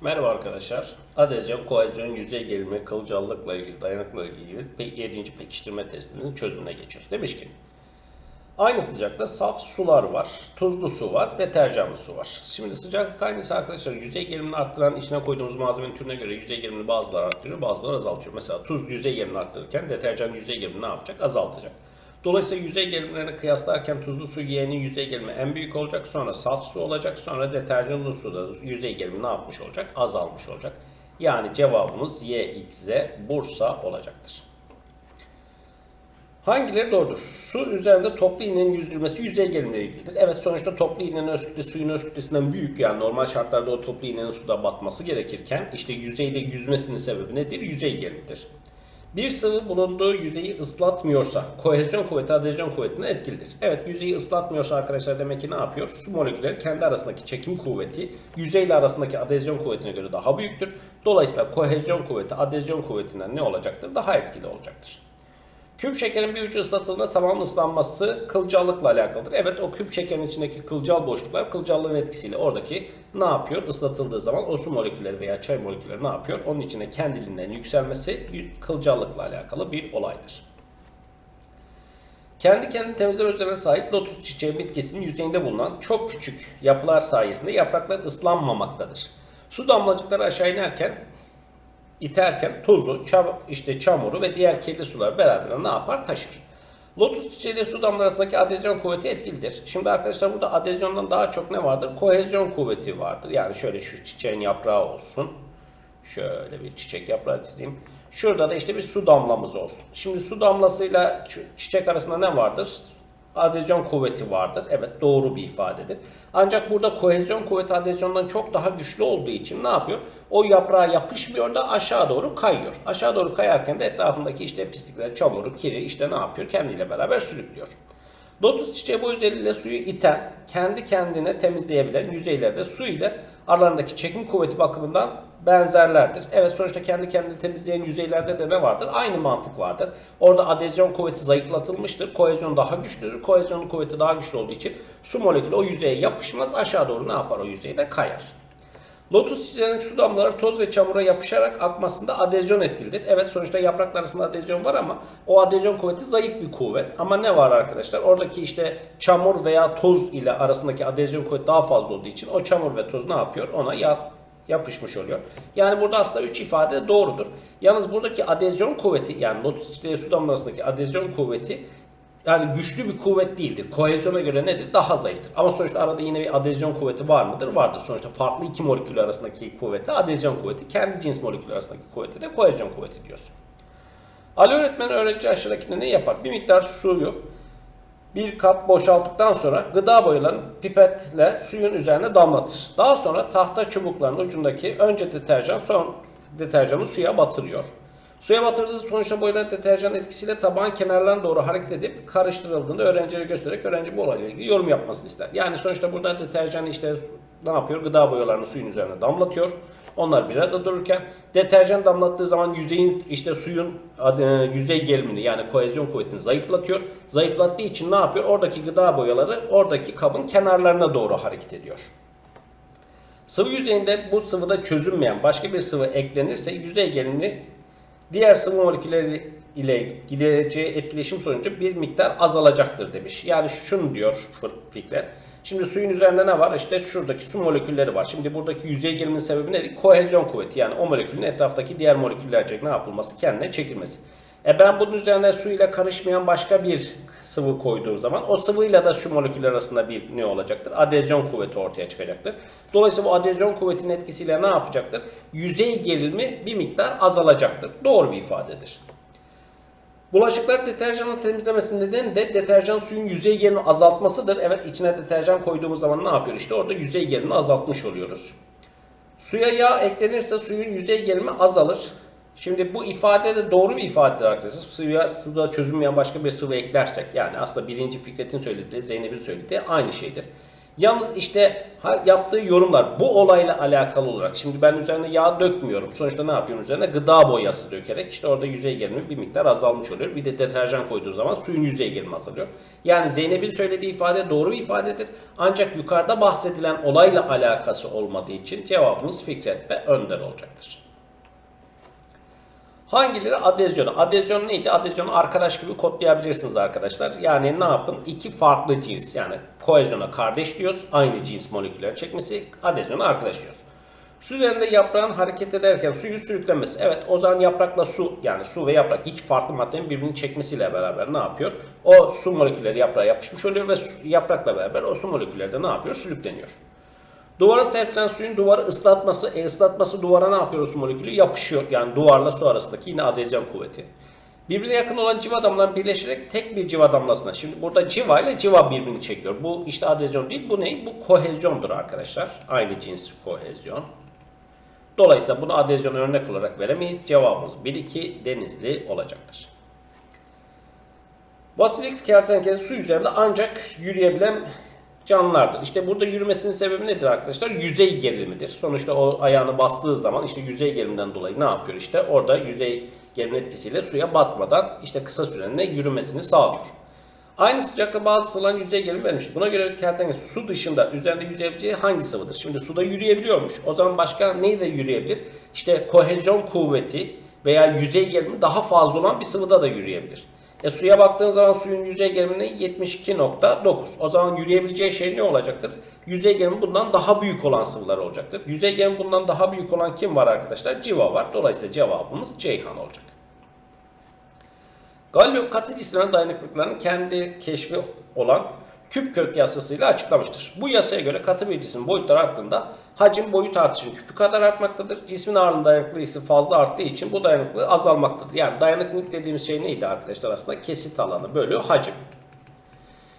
Merhaba arkadaşlar. Adezyon, kohezyon, yüzey gerilme, kılcallıkla ilgili, dayanıkla ilgili 7. pekiştirme testinin çözümüne geçiyoruz. Demiş ki, aynı sıcakta saf sular var, tuzlu su var, deterjanlı su var. Şimdi sıcaklık aynısı arkadaşlar yüzey gerilimini arttıran içine koyduğumuz malzemenin türüne göre yüzey gerilimini bazıları arttırıyor, bazıları azaltıyor. Mesela tuz yüzey gerilimini arttırırken deterjan yüzey gerilimini ne yapacak? Azaltacak. Dolayısıyla yüzey gerilimlerini kıyaslarken tuzlu su yeğenin yüzey gerilimi en büyük olacak. Sonra saf su olacak. Sonra deterjanlı su da yüzey gerilimi ne yapmış olacak? Azalmış olacak. Yani cevabımız YXZ Bursa olacaktır. Hangileri doğrudur? Su üzerinde toplu iğnenin yüzdürmesi yüzey gerilimle ilgilidir. Evet sonuçta toplu iğnenin öz suyun öz büyük yani normal şartlarda o toplu iğnenin suda batması gerekirken işte yüzeyde yüzmesinin sebebi nedir? Yüzey gerilimidir. Bir sıvı bulunduğu yüzeyi ıslatmıyorsa kohezyon kuvveti adezyon kuvvetine etkilidir. Evet yüzeyi ıslatmıyorsa arkadaşlar demek ki ne yapıyor? Su molekülleri kendi arasındaki çekim kuvveti yüzeyle arasındaki adezyon kuvvetine göre daha büyüktür. Dolayısıyla kohezyon kuvveti adezyon kuvvetinden ne olacaktır? Daha etkili olacaktır. Küp şekerin bir ucu ıslatıldığında tamam ıslanması kılcallıkla alakalıdır. Evet o küp şekerin içindeki kılcal boşluklar kılcallığın etkisiyle oradaki ne yapıyor? Islatıldığı zaman o su molekülleri veya çay molekülleri ne yapıyor? Onun içine kendiliğinden yükselmesi kılcallıkla alakalı bir olaydır. Kendi kendini temizleme özelliğine sahip lotus çiçeği bitkisinin yüzeyinde bulunan çok küçük yapılar sayesinde yapraklar ıslanmamaktadır. Su damlacıkları aşağı inerken iterken tozu, çam, işte çamuru ve diğer kirli sular beraber ne yapar? Taşır. Lotus çiçeği ile su damlaları arasındaki adezyon kuvveti etkilidir. Şimdi arkadaşlar burada adezyondan daha çok ne vardır? Kohezyon kuvveti vardır. Yani şöyle şu çiçeğin yaprağı olsun. Şöyle bir çiçek yaprağı çizeyim. Şurada da işte bir su damlamız olsun. Şimdi su damlasıyla çiçek arasında ne vardır? Adezyon kuvveti vardır. Evet doğru bir ifadedir. Ancak burada kohezyon kuvveti adezyondan çok daha güçlü olduğu için ne yapıyor? O yaprağa yapışmıyor da aşağı doğru kayıyor. Aşağı doğru kayarken de etrafındaki işte pislikler, çamuru, kiri işte ne yapıyor? Kendiyle beraber sürüklüyor. Lotus çiçeği bu özelliğiyle suyu iten, kendi kendine temizleyebilen yüzeylerde su ile aralarındaki çekim kuvveti bakımından benzerlerdir. Evet sonuçta kendi kendini temizleyen yüzeylerde de ne vardır? Aynı mantık vardır. Orada adezyon kuvveti zayıflatılmıştır. Kohezyon daha güçlüdür. Kohezyonun kuvveti daha güçlü olduğu için su molekülü o yüzeye yapışmaz. Aşağı doğru ne yapar o yüzeyde? Kayar. Lotus çiçeğindeki su damlaları toz ve çamura yapışarak akmasında adezyon etkilidir. Evet sonuçta yapraklar arasında adezyon var ama o adezyon kuvveti zayıf bir kuvvet. Ama ne var arkadaşlar? Oradaki işte çamur veya toz ile arasındaki adezyon kuvveti daha fazla olduğu için o çamur ve toz ne yapıyor? Ona yap yapışmış oluyor. Yani burada aslında 3 ifade doğrudur. Yalnız buradaki adezyon kuvveti yani lotus çiçeği su damlaları arasındaki adezyon kuvveti yani güçlü bir kuvvet değildir. Kohezyona göre nedir? Daha zayıftır. Ama sonuçta arada yine bir adezyon kuvveti var mıdır? Vardır. Sonuçta farklı iki molekül arasındaki kuvveti adezyon kuvveti. Kendi cins molekül arasındaki kuvveti de kohezyon kuvveti diyoruz. Ali öğretmen öğrenci aşağıdakinde ne yapar? Bir miktar suyu bir kap boşalttıktan sonra gıda boyalarını pipetle suyun üzerine damlatır. Daha sonra tahta çubukların ucundaki önce deterjan son deterjanı suya batırıyor. Suya batırdığı sonuçta boyalar deterjan etkisiyle tabağın kenarlarına doğru hareket edip karıştırıldığında öğrencilere göstererek öğrenci bu olayla ilgili yorum yapmasını ister. Yani sonuçta burada deterjan işte ne yapıyor? Gıda boyalarını suyun üzerine damlatıyor. Onlar bir arada dururken deterjan damlattığı zaman yüzeyin işte suyun e, yüzey gerimini yani kohezyon kuvvetini zayıflatıyor. Zayıflattığı için ne yapıyor? Oradaki gıda boyaları oradaki kabın kenarlarına doğru hareket ediyor. Sıvı yüzeyinde bu sıvıda çözünmeyen başka bir sıvı eklenirse yüzey gerimini diğer sıvı molekülleri ile gidereceği etkileşim sonucu bir miktar azalacaktır demiş. Yani şunu diyor Fikret. Şimdi suyun üzerinde ne var? İşte şuradaki su molekülleri var. Şimdi buradaki yüzey geriminin sebebi nedir? Kohezyon kuvveti. Yani o molekülün etraftaki diğer moleküllerce ne yapılması? Kendine çekilmesi. E ben bunun üzerine su ile karışmayan başka bir sıvı koyduğum zaman o sıvıyla da şu moleküller arasında bir ne olacaktır? Adezyon kuvveti ortaya çıkacaktır. Dolayısıyla bu adezyon kuvvetinin etkisiyle ne yapacaktır? Yüzey gerilimi bir miktar azalacaktır. Doğru bir ifadedir. Bulaşıklar deterjanla temizlemesinin nedeni de deterjan suyun yüzey gerilimi azaltmasıdır. Evet içine deterjan koyduğumuz zaman ne yapıyor? İşte orada yüzey gerilimi azaltmış oluyoruz. Suya yağ eklenirse suyun yüzey gerilimi azalır. Şimdi bu ifade de doğru bir ifadedir arkadaşlar. Suya sıvıda çözünmeyen başka bir sıvı eklersek yani aslında birinci Fikret'in söylediği, Zeynep'in söylediği aynı şeydir. Yalnız işte yaptığı yorumlar bu olayla alakalı olarak şimdi ben üzerine yağ dökmüyorum. Sonuçta ne yapıyorum üzerine? Gıda boyası dökerek işte orada yüzey gerilimi bir miktar azalmış oluyor. Bir de deterjan koyduğu zaman suyun yüzey gerilimi azalıyor. Yani Zeynep'in söylediği ifade doğru bir ifadedir. Ancak yukarıda bahsedilen olayla alakası olmadığı için cevabımız Fikret ve Önder olacaktır. Hangileri adezyon? Adezyon neydi? Adezyonu arkadaş gibi kodlayabilirsiniz arkadaşlar. Yani ne yapın? İki farklı cins yani koezyona kardeş diyoruz. Aynı cins moleküller çekmesi. Adezyona arkadaş diyoruz. Su üzerinde yaprağın hareket ederken suyu sürüklemesi. Evet o zaman yaprakla su yani su ve yaprak iki farklı maddenin birbirini çekmesiyle beraber ne yapıyor? O su molekülleri yaprağa yapışmış oluyor ve yaprakla beraber o su molekülleri de ne yapıyor? Sürükleniyor. Duvara serpilen suyun duvarı ıslatması, e, ıslatması duvara ne yapıyor o su molekülü? Yapışıyor. Yani duvarla su arasındaki yine adezyon kuvveti. Birbirine yakın olan civa damlaların birleşerek tek bir civa damlasına. Şimdi burada civa ile civa birbirini çekiyor. Bu işte adezyon değil. Bu ne? Bu kohezyondur arkadaşlar. Aynı cins kohezyon. Dolayısıyla bunu adezyon örnek olarak veremeyiz. Cevabımız 1-2 denizli olacaktır. Basilix kertenkelesi su üzerinde ancak yürüyebilen canlılardır. İşte burada yürümesinin sebebi nedir arkadaşlar? Yüzey gerilimidir. Sonuçta o ayağını bastığı zaman işte yüzey geriliminden dolayı ne yapıyor işte? Orada yüzey gerilim etkisiyle suya batmadan işte kısa süreliğine yürümesini sağlıyor. Aynı sıcakta bazı sıvıların yüzey gerilimi vermiş. Buna göre kertenkele su dışında üzerinde yüzebileceği hangi sıvıdır? Şimdi suda yürüyebiliyormuş. O zaman başka neyle yürüyebilir? İşte kohezyon kuvveti veya yüzey gerilimi daha fazla olan bir sıvıda da yürüyebilir. E suya baktığın zaman suyun yüzey gerilimi 72.9. O zaman yürüyebileceği şey ne olacaktır? Yüzey gerilimi bundan daha büyük olan sıvılar olacaktır. Yüzey gerilimi bundan daha büyük olan kim var arkadaşlar? Civa var. Dolayısıyla cevabımız Ceyhan olacak. Galileo katı cisimlerin dayanıklılıklarını kendi keşfi olan küp kök yasasıyla açıklamıştır. Bu yasaya göre katı bir cismin boyutları arttığında hacim boyut artışının küpü kadar artmaktadır. Cismin ağırlığının dayanıklılığı fazla arttığı için bu dayanıklılığı azalmaktadır. Yani dayanıklılık dediğimiz şey neydi arkadaşlar aslında? Kesit alanı bölü hacim.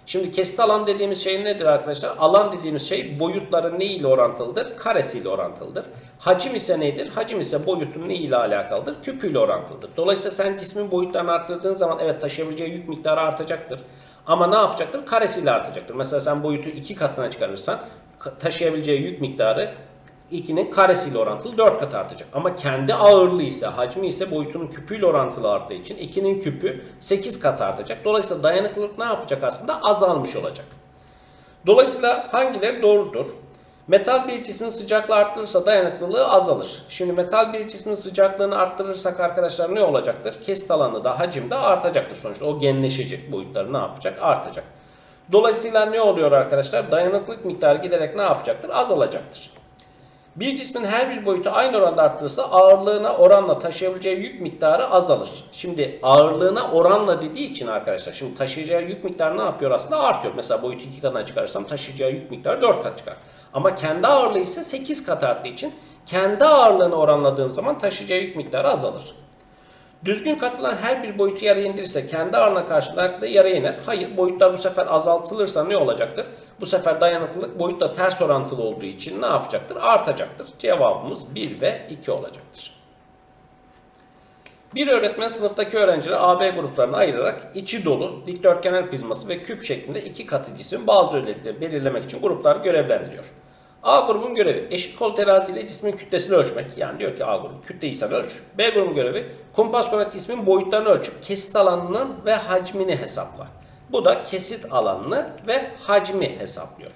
Şimdi kesit alan dediğimiz şey nedir arkadaşlar? Alan dediğimiz şey boyutların ne ile orantılıdır? Karesiyle orantılıdır. Hacim ise nedir? Hacim ise boyutun ne ile alakalıdır? Küpüyle orantılıdır. Dolayısıyla sen cismin boyutlarını arttırdığın zaman evet taşıyabileceği yük miktarı artacaktır. Ama ne yapacaktır? Karesiyle artacaktır. Mesela sen boyutu iki katına çıkarırsan ka- taşıyabileceği yük miktarı 2'nin karesiyle orantılı 4 kat artacak. Ama kendi ağırlığı ise, hacmi ise boyutunun küpüyle orantılı arttığı için 2'nin küpü 8 kat artacak. Dolayısıyla dayanıklılık ne yapacak aslında? Azalmış olacak. Dolayısıyla hangileri doğrudur? Metal bir cismin sıcaklığı arttırırsa dayanıklılığı azalır. Şimdi metal bir cismin sıcaklığını arttırırsak arkadaşlar ne olacaktır? Kesit alanı da hacim de artacaktır sonuçta. O genleşecek boyutları ne yapacak? Artacak. Dolayısıyla ne oluyor arkadaşlar? Dayanıklılık miktarı giderek ne yapacaktır? Azalacaktır. Bir cismin her bir boyutu aynı oranda arttırırsa ağırlığına oranla taşıyabileceği yük miktarı azalır. Şimdi ağırlığına oranla dediği için arkadaşlar şimdi taşıyacağı yük miktarı ne yapıyor aslında? Artıyor. Mesela boyutu 2 katına çıkarırsam taşıyacağı yük miktarı 4 kat çıkar. Ama kendi ağırlığı ise 8 kat arttığı için kendi ağırlığını oranladığım zaman taşıyacağı yük miktarı azalır. Düzgün katılan her bir boyutu yarıya indirirse kendi ağırlığına karşılık da yarıya iner. Hayır boyutlar bu sefer azaltılırsa ne olacaktır? Bu sefer dayanıklılık boyutla ters orantılı olduğu için ne yapacaktır? Artacaktır. Cevabımız 1 ve 2 olacaktır. Bir öğretmen sınıftaki öğrencileri AB gruplarına ayırarak içi dolu, dikdörtgenel prizması ve küp şeklinde iki katı cismin bazı özellikleri belirlemek için gruplar görevlendiriyor. A grubun görevi eşit kol teraziyle cismin kütlesini ölçmek. Yani diyor ki A grubu kütleyi sen ölç. B grubun görevi kumpas koymak cismin boyutlarını ölçüp kesit alanının ve hacmini hesapla. Bu da kesit alanını ve hacmi hesaplıyor.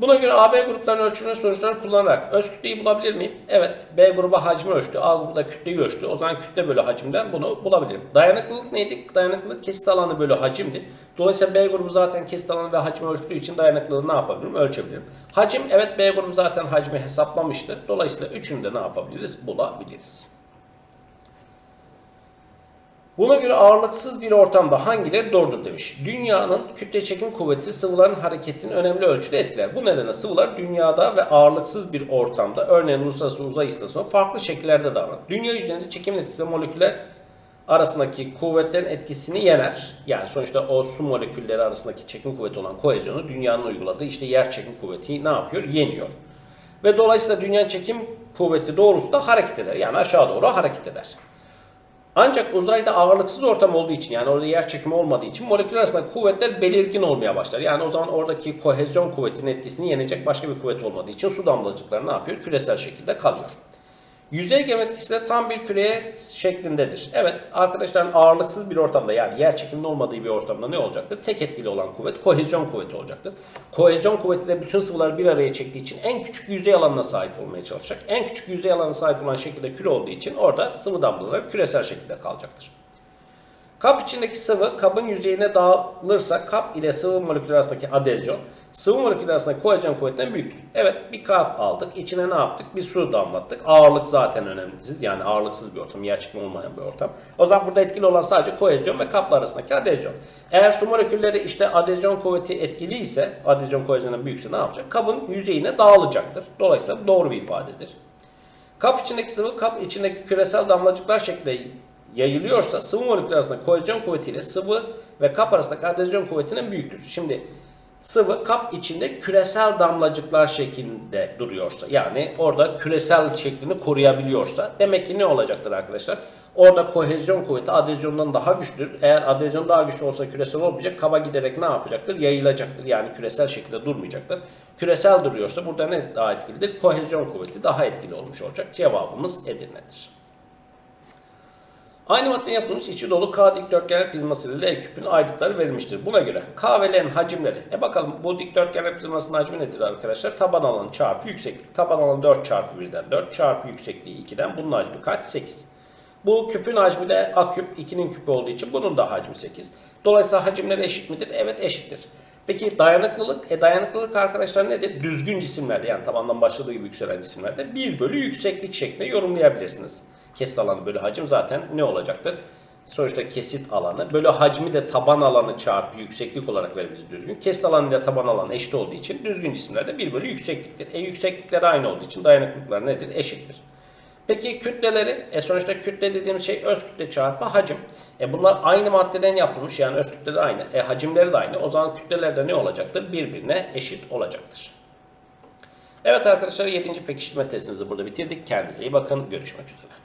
Buna göre AB gruplarının ölçümünün sonuçlarını kullanarak öz kütleyi bulabilir miyim? Evet. B grubu hacmi ölçtü. A grubu da kütleyi ölçtü. O zaman kütle bölü hacimden bunu bulabilirim. Dayanıklılık neydi? Dayanıklılık kesit alanı bölü hacimdi. Dolayısıyla B grubu zaten kesit alanı ve hacmi ölçtüğü için dayanıklılığı ne yapabilirim? Ölçebilirim. Hacim evet B grubu zaten hacmi hesaplamıştı. Dolayısıyla üçünü de ne yapabiliriz? Bulabiliriz. Buna göre ağırlıksız bir ortamda hangileri doğrudur demiş. Dünyanın kütle çekim kuvveti sıvıların hareketini önemli ölçüde etkiler. Bu nedenle sıvılar dünyada ve ağırlıksız bir ortamda örneğin uluslararası uzay istasyonu farklı şekillerde davranır. Dünya üzerinde çekimin etkisi moleküller arasındaki kuvvetlerin etkisini yener. Yani sonuçta o su molekülleri arasındaki çekim kuvveti olan kohezyonu dünyanın uyguladığı işte yer çekim kuvveti ne yapıyor? Yeniyor. Ve dolayısıyla dünyanın çekim kuvveti doğrultusunda hareket eder. Yani aşağı doğru hareket eder. Ancak uzayda ağırlıksız ortam olduğu için yani orada yer çekimi olmadığı için moleküller arasında kuvvetler belirgin olmaya başlar. Yani o zaman oradaki kohezyon kuvvetinin etkisini yenecek başka bir kuvvet olmadığı için su damlacıkları ne yapıyor? Küresel şekilde kalıyor. Yüzey gem etkisi de tam bir küreye şeklindedir. Evet arkadaşlar ağırlıksız bir ortamda yani yer çekiminin olmadığı bir ortamda ne olacaktır? Tek etkili olan kuvvet kohezyon kuvveti olacaktır. Kohezyon kuvvetiyle bütün sıvılar bir araya çektiği için en küçük yüzey alanına sahip olmaya çalışacak. En küçük yüzey alanına sahip olan şekilde küre olduğu için orada sıvı damlaları küresel şekilde kalacaktır. Kap içindeki sıvı kabın yüzeyine dağılırsa kap ile sıvı molekülü arasındaki adezyon sıvı molekülü arasındaki kohezyon kuvvetinden büyüktür. Evet bir kap aldık. içine ne yaptık? Bir su damlattık. Ağırlık zaten önemlisiz. Yani ağırlıksız bir ortam. Yer çekimi olmayan bir ortam. O zaman burada etkili olan sadece kohezyon ve kaplar arasındaki adezyon. Eğer su molekülleri işte adezyon kuvveti etkili ise adezyon kohezyonu büyükse ne yapacak? Kabın yüzeyine dağılacaktır. Dolayısıyla doğru bir ifadedir. Kap içindeki sıvı kap içindeki küresel damlacıklar şeklinde yayılıyorsa sıvı moleküller arasında kohezyon kuvvetiyle sıvı ve kap arasındaki adezyon kuvvetinin büyüktür. Şimdi sıvı kap içinde küresel damlacıklar şeklinde duruyorsa yani orada küresel şeklini koruyabiliyorsa demek ki ne olacaktır arkadaşlar? Orada kohezyon kuvveti adezyondan daha güçlüdür. Eğer adezyon daha güçlü olsa küresel olmayacak. Kaba giderek ne yapacaktır? Yayılacaktır. Yani küresel şekilde durmayacaktır. Küresel duruyorsa burada ne daha etkilidir? Kohezyon kuvveti daha etkili olmuş olacak. Cevabımız Edirne'dir. Aynı maddenin yapılmış içi dolu K dikdörtgen prizması ile L küpünün ayrıtları verilmiştir. Buna göre K ve L'nin hacimleri. E bakalım bu dikdörtgen prizmasının hacmi nedir arkadaşlar? Taban alanı çarpı yükseklik. Taban alanı 4 çarpı 1'den 4 çarpı yüksekliği 2'den. Bunun hacmi kaç? 8. Bu küpün hacmi de A küp 2'nin küpü olduğu için bunun da hacmi 8. Dolayısıyla hacimleri eşit midir? Evet eşittir. Peki dayanıklılık? E dayanıklılık arkadaşlar nedir? Düzgün cisimlerde yani tabandan başladığı gibi yükselen cisimlerde 1 bölü yükseklik şeklinde yorumlayabilirsiniz. Kesit alanı bölü hacim zaten ne olacaktır? Sonuçta kesit alanı. Bölü hacmi de taban alanı çarpı yükseklik olarak veririz düzgün. Kesit alanı ile taban alanı eşit olduğu için düzgün cisimlerde 1 bölü yüksekliktir. E yükseklikleri aynı olduğu için dayanıklılıklar nedir? Eşittir. Peki kütleleri, e sonuçta kütle dediğimiz şey öz kütle çarpı hacim. E bunlar aynı maddeden yapılmış yani öz kütleleri aynı. E hacimleri de aynı. O zaman kütleler de ne olacaktır? Birbirine eşit olacaktır. Evet arkadaşlar 7. pekiştirme testimizi burada bitirdik. Kendinize iyi bakın. Görüşmek üzere.